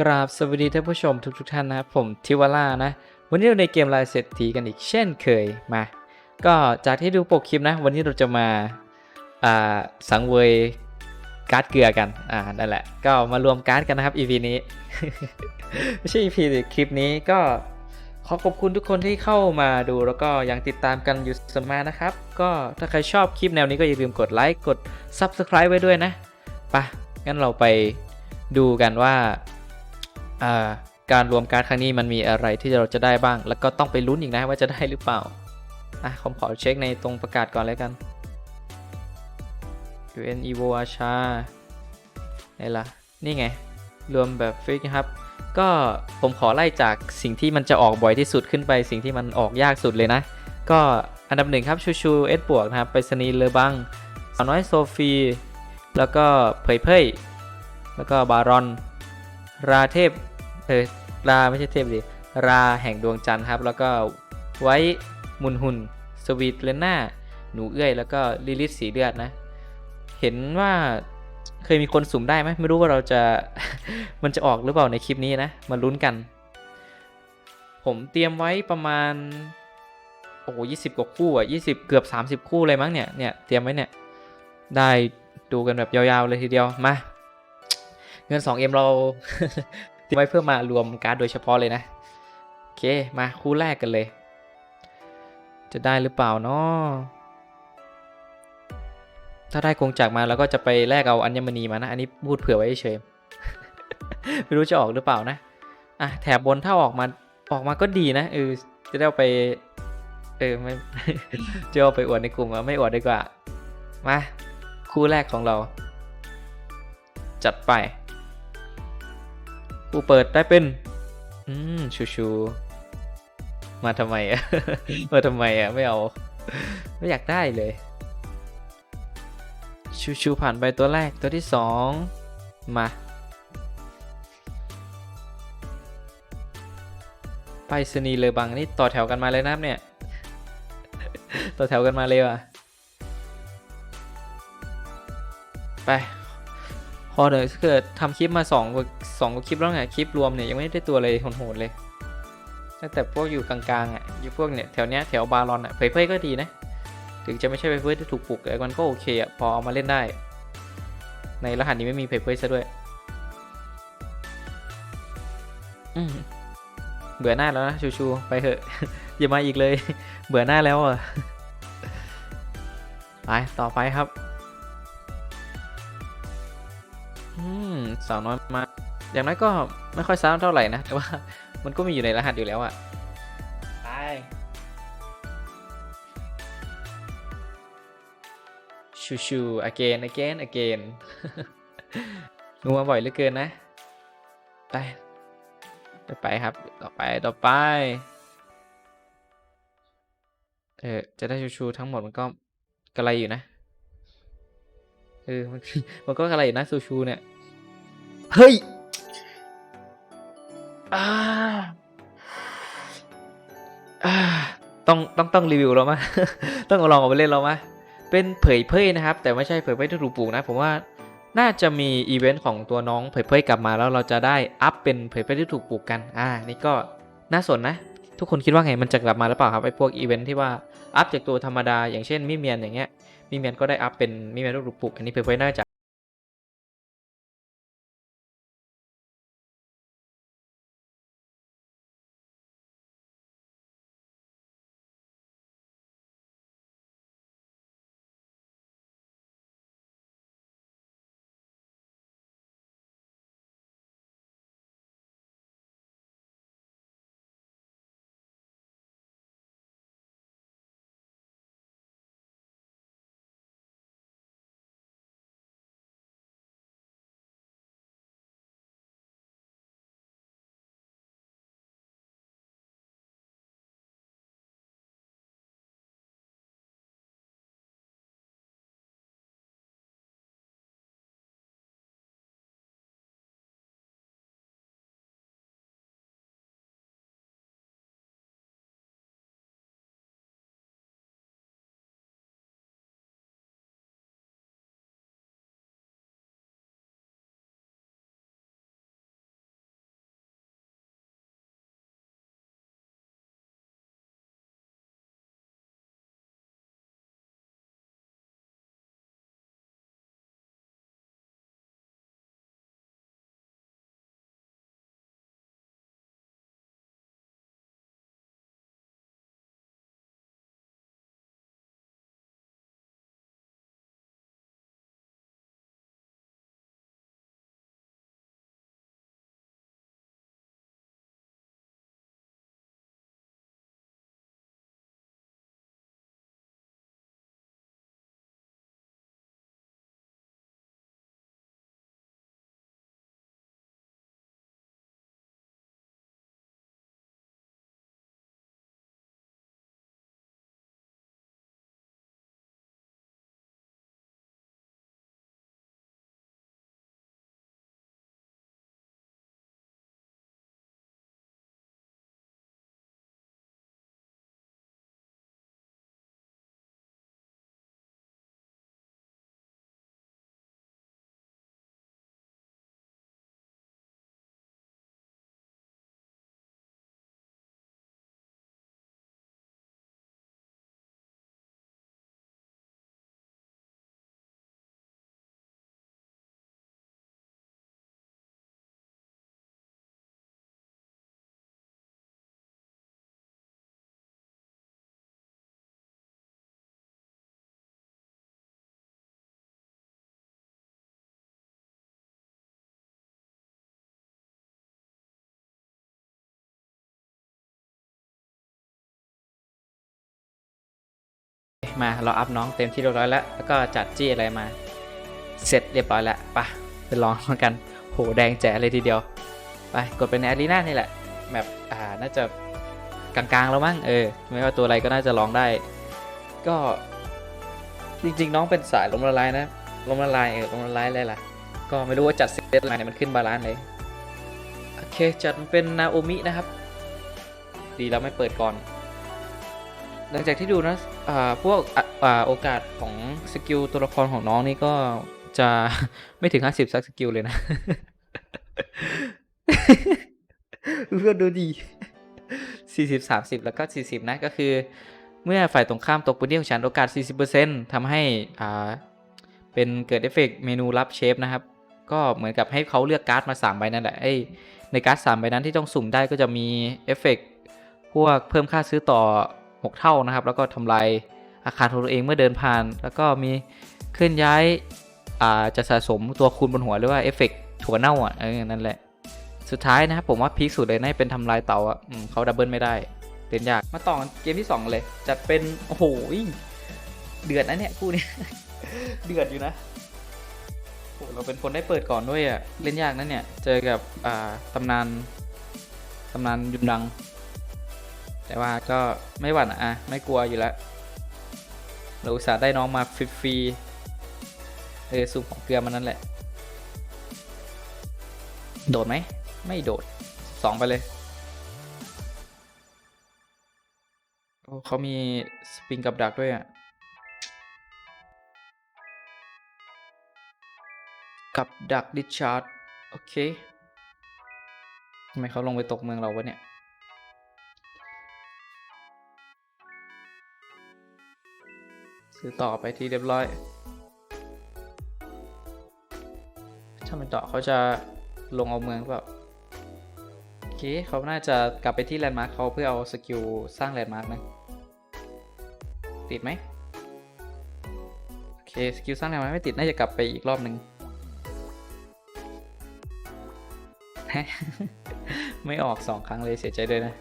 กราบสวัสดีท่านผู้ชมทุกทท่านนะครับผมทิวาร่านะ วันนี้เราในเกมลายเศรษฐีกันอีกเช่นเคยมา ก็จากที่ดูปกคลิปนะ วันนี้เราจะมาาสังเวยการ์ดเกลือกันอ่านั่นแหละ ก็มารวมการ์ดกันนะครับ EP นี้ ไม่ใช่ EP คลิปนี้ก็ขอขอบคุณทุกคนที่เข้ามาดูแล้วก็ยังติดตามกันอยู่เสมอนะครับ ก็ถ้าใครชอบคลิปแนวนี้ก็อย่าลืมกดไลค์กด Subscribe ไว้ด้วยนะปะงั้นเราไปดูกันว่า การรวมการ์ดครั้งนี้มันมีอะไรที่เราจะได้บ้าง แล้วก็ต้องไปลุ้นอีกนะว่าจะได้หรือเปล่าอะผมขอเช็คในตรงประกาศก่อนเลยกัน UN Evo อาชาไหนล่ะ นี่ไง รวมแบบฟิกนะครับ ก็ผมขอไล่จากสิ่งที่มันจะออกบ่อยที่สุดขึ้นไป สิ่งที่มันออกยากสุดเลยนะ ก็อันดับหนึ่งครับชูชูเอสบวกนะครับ ไปสนีเลอบังสาวน้อยโซฟี แล้วก็เผยเผยแล้วก็บารอน ราเทพเออราไม่ใช่เทพดิราแห่งดวงจันทร์ครับ แล้วก็ไว้มุนหุนสวีทเลน่าหนูเอื้อยแล้วก็ลิลิตสีเลือดนะ เห็นว่าเคยมีคนสุ่มได้ไหมไม่รู้ว่าเราจะ มันจะออกหรือเปล่าในคลิปนี้นะ มาลุ้นกัน ผมเตรียมไว้ประมาณ โอ้โหยี่สิบกว่าคู่อะยี่สิบเกือบสามสิบคู่เลยมั้งเนี่ยเนี่ยเตรียมไว้เนี่ย ได้ดูกันแบบยาวๆเลยทีเดียวมา เงิน 2M เราเตรียมไว้เพื่อมารวมการ์ดโดยเฉพาะเลยนะ โอเค มาคู่แรกกันเลย จะได้หรือเปล่าเนาะถ้าได้กงจักรมาเราก็จะไปแลกเอาอัญมณีมานะ อันนี้พูดเผื่อไว้เฉยไม่รู้จะออกหรือเปล่านะ อะแถบบนถ้าออกมาออกมาก็ดีนะเออจะได้เอาไป เออไม่จะเอาไปอวดในกลุ่มอะไม่อวดดีกว่า มา คู่แรกของเรา จัดไป ผู้เปิดได้เป็น อืม ชูชู มาทำไมอะ มาทำไมอะไม่เอา ไม่อยากได้เลย ชูชูผ่านไปตัวแรกตัวที่สองมาไปสนีเลยบางนี่ต่อแถวกันมาเลยนะครับเนี่ย ต่อแถวกันมาเลยว่ะ ไป พอเดี๋ยวถ้าเกิดทำคลิปมาสองกว่าสองกว่าคลิปแล้วไงคลิปรวมเนี่ยยังไม่ได้ตัวเลยโหดๆเลยตั้งแต่พวกอยู่กลางๆอะอยู่พวกเนี่ยแถวเนี้ยแถวบารอนอะเผยเผยก็ดีนะ ถึงจะไม่ใช่เผยเผยที่ถูกปลุกแต่มันก็โอเคอะพอเอามาเล่นได้ ในรหัสนี้ไม่มีเผยเผยซะด้วยอืเบื่อหน้าแล้วนะชูๆไปเถอะอย่ามาอีกเลย เบื่อหน้าแล้วอะไปต่อไปครับ อืมสาวน้อยมา อย่างน้อยก็ไม่ค่อยซ้ำเท่าไหร่นะ แต่ว่ามันก็มีอยู่ในรหัสอยู่แล้วอะไป ชูชู again again again นัวบ่อยเหลือเกินนะ ไป ไปไปครับ ต่อไป ต่อไป เออ จะได้ชูชูทั้งหมดมันก็กระไรอยู่นะ เออมันมันก็อะไรนะซูชูเนี่ย เฮ้ยอ่าอ่าต้องต้องต้องรีวิวแล้วมะต้องเอาลองเอาไปเล่นแล้วมะเป็นเผยเพ่ยนะครับ แต่ไม่ใช่เผยเพ่ยที่ถูกปลูกนะ ผมว่าน่าจะมีอีเวนต์ของตัวน้องเผยเพ่ยกลับมาแล้วเราจะได้อัพเป็นเผยเพ่ยที่ถูกปลูกกัน อ่า นี่ก็น่าสนนะ ทุกคนคิดว่าไงมันจะกลับมาหรือเปล่าครับไอ้พวกอีเวนต์ที่ว่าอัพจากตัวธรรมดา อย่างเช่นมิเมียนอย่างเงี้ย มิเมียนก็ได้อัพเป็นมิเมียนรูปปุกอันนี้เผยเผยน่าจะ มาเราอัพน้องเต็มที่เรียบร้อยแล้ว แล้วก็จัดจี้อะไรมา เสร็จเรียบร้อยแล้วปะไปลองกัน โหแดงแจ๋เลยทีเดียว ไปกดไปในอารีนานี่แหละแบบอ่าน่าจะกลางๆแล้วมั้งเออ ไม่ว่าตัวอะไรก็น่าจะลองได้ ก็จริงๆ น้องเป็นสายลมละลายนะลมละลายเออลมละลายอะไรล่ะ ก็ไม่รู้ว่าจัดเซตอะไรเนี่ยมันขึ้นบาลานซ์เลยโอเคจัดมันเป็นนาโอมินะครับ ดีแล้วไม่เปิดก่อน หลังจากที่ดูนะพวกออโอกาสของสกิลตัวละครของน้องนี่ก็จะไม่ถึง 50สักสกิลเลยนะ เพื่อนดูดี40 30 แล้วก็ 40 นะ ก็คือ เมื่อฝ่ายตรงข้ามตกพื้นที่ของฉันโอกาส 40%ทำให้อ่าเป็นเกิดเอฟเฟกต์เมนูรับเชฟนะครับ ก็เหมือนกับให้เขาเลือกการ์ดมา 3 ใบนั่นแหละไอ้ในการ์ด 3 ใบนั้นที่ต้องสุ่มได้ก็จะมีเอฟเฟกต์พวกเพิ่มค่าซื้อต่อ 6 เท่านะครับ แล้วก็ทำลายอาคารของตัวเองเมื่อเดินผ่าน แล้วก็มีเคลื่อนย้ายาจะสะสมตัวคูณบนหัวหรือว่าเอฟเฟกต์ถั่วเน่าอะเออนั่นแหละ สุดท้ายนะครับผมว่าพีคสุดเลยน่าจะเป็นทำลายเต่าอะเขาดับเบิลไม่ได้เล่นยากมาต่อเกมที่ 2 เลย จัดเป็น โอ้โหเดือดนะเนี่ยคู่นี้เดือดอยู่นะโอ้เราเป็นคนได้เปิดก่อนด้วยอะ เล่นยากนะเนี่ย เจอกับอ่าตำนานตำนานยุนดัง แต่ว่าก็ไม่หวั่นอะอะ ไม่กลัวอยู่แล้วเราอุตส่าห์ได้น้องมาฟรีๆเออซูมของเกลือมันนั่นแหละ โดดไหม ไม่โดดสองไปเลยโอ้เขามีสปริงกับดักด้วยอะ กับดักดิชาร์ด โอเคทำไมเขาลงไปตกเมืองเราวะเนี่ย ซื้อต่อไปที่เรียบร้อย ถ้ามันต่อเขาจะลงเอาเมืองหรือเปล่าโอเคเขาน่าจะกลับไปที่แลนด์มาร์คเขาเพื่อเอาสกิลสร้างแลนด์มาร์คนะ ติดไหมโอเคสกิลสร้างแลนด์มาร์คไม่ติดน่าจะกลับไปอีกรอบหนึ่งไม่ออกสองครั้งเลยเสียใจด้วยนะ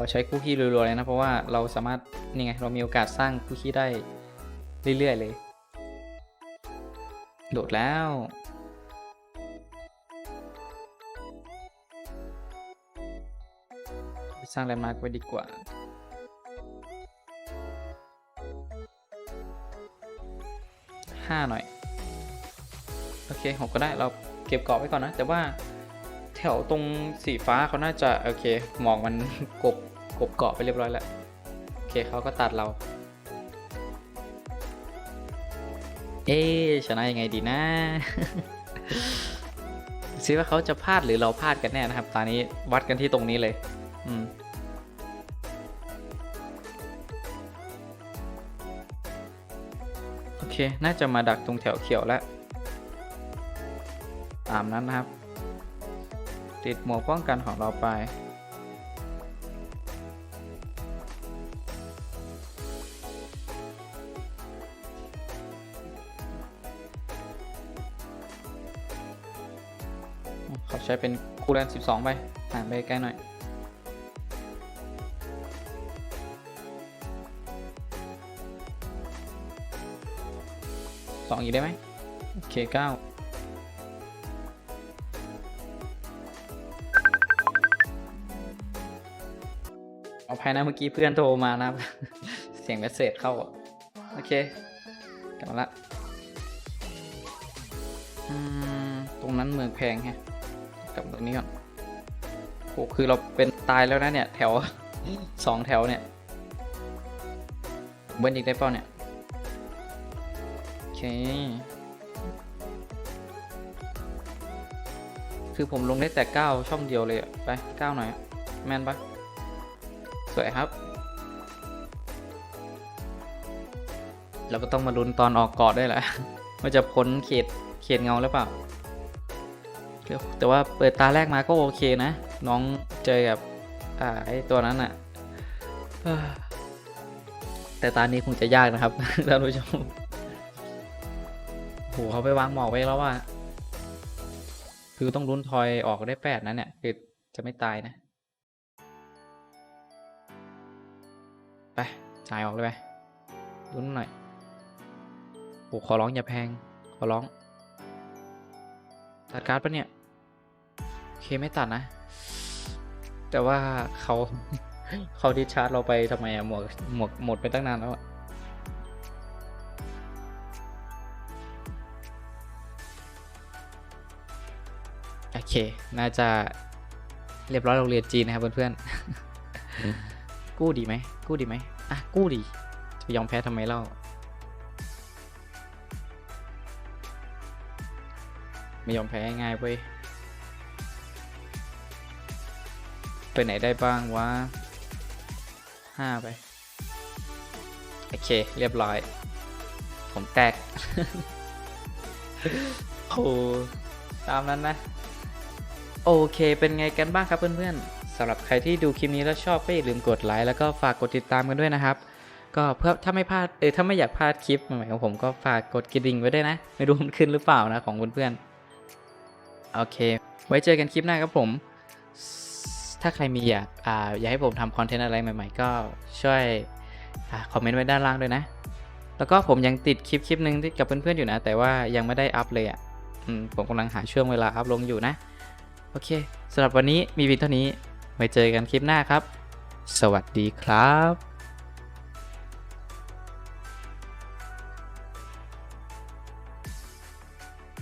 ขอใช้คุกกี้รัวๆเลยนะ เพราะว่าเราสามารถนี่ไงเรามีโอกาสสร้างคุกกี้ได้เรื่อยๆเลย โดดแล้ว สร้างแลนด์มาร์กไว้ดีกว่าห้าหน่อย โอเคหกก็ได้เราเก็บเกาะไว้ก่อนนะ แต่ว่าแถวตรงสีฟ้าเขาน่าจะ โอเค หมอกมันกบ กบเกาะไปเรียบร้อยแล้ว โอเคเขาก็ตัดเรา เอ๊ชนะยังไงดีนะซิว่าเขาจะพลาดหรือเราพลาดกันแน่นะครับ ตอนนี้วัดกันที่ตรงนี้เลย อืมโอเค น่าจะมาดักตรงแถวเขียวแล้ว ตามนั้นนะครับ ติดหมวกป้องกันของเราไป เขาใช้เป็นคูลแลน12 ไปห่างไปใกล้หน่อย สองอีกได้ไหมโอเคเก้าเอาภายในเมื่อกี้เพื่อนโทรมานะ เสียงเมสเซจเข้า โอเค กลับมาละตรงนั้นเมืองแพงแฮะ กับตรงนี้ก่อนโหคือเราเป็นตายแล้วนะเนี่ย แถวสองแถวเนี่ย เบิ้ลอีกได้เปล่าเนี่ย โอเค คือผมลงได้แต่ 9 ช่องเดียวเลยอะไป 9 หน่อย แมนปะสวยครับ เราก็ต้องมาลุ้นตอนออกเกาะได้แหละว่าจะพ้นเขตเขตเงาหรือเปล่า แต่ว่าเปิดตาแรกมาก็โอเคนะ น้องเจอกับอ่าไอตัวนั้นอะแต่ตานี้คงจะยากนะครับท่านผู้ชมโหเขาไปวางหมอกไว้แล้วว่า คือต้องลุ้นทอยออกได้แปดนะเนี่ยคือจะไม่ตายนะ ไปจ่ายออกเลยไปลุ้นหน่อยโอ้ขอร้องอย่าแพง ขอร้องตัดการ์ดปะเนี่ย เคไม่ตัดนะ แต่ว่าเขาเขาดิชาร์จเราไปทำไมอะหมวกหมวกหมดไปตั้งนานแล้วอะโอเค น่าจะเรียบร้อยโรงเรียนจีนนะครับเพื่อนๆ กู้ดีไหม กู้ดีไหมอะ กู้ดี จะไปยอมแพ้ทำไมเล่า ไม่ยอมแพ้ง่ายๆเว้ย ไปไหนได้บ้างวะห้าไป โอเค เรียบร้อย ผมแตกโอ้ตามนั้นนะ โอเคเป็นไงกันบ้างครับเพื่อนๆสำหรับใครที่ดูคลิปนี้แล้วชอบก็อย่าลืมกดไลค์แล้วก็ฝากกดติดตามกันด้วยนะครับ ก็เพื่อถ้าไม่พลาดเออถ้าไม่อยากพลาดคลิปใหม่ๆของผมก็ฝากกดกระดิ่งไว้ด้วยนะ ไม่รู้มันขึ้นหรือเปล่านะของเพื่อนๆโอเค ไว้เจอกันคลิปหน้าครับผม ถ้าใครมีอยากอ่าอยากให้ผมทำคอนเทนต์อะไรใหม่ๆ ก็ช่วยอคอมเมนต์ไว้ด้านล่างด้วยนะ แล้วก็ผมยังติดคลิปคลิปหนึ่งที่กับเพื่อนๆอยู่นะ แต่ว่ายังไม่ได้อัพเลยอะผมกำลังหาช่วงเวลาอัพลงอยู่นะ โอเคสำหรับวันนี้มีเพียงเท่านี้ไว้เจอกันคลิปหน้าครับ สวัสดีครับ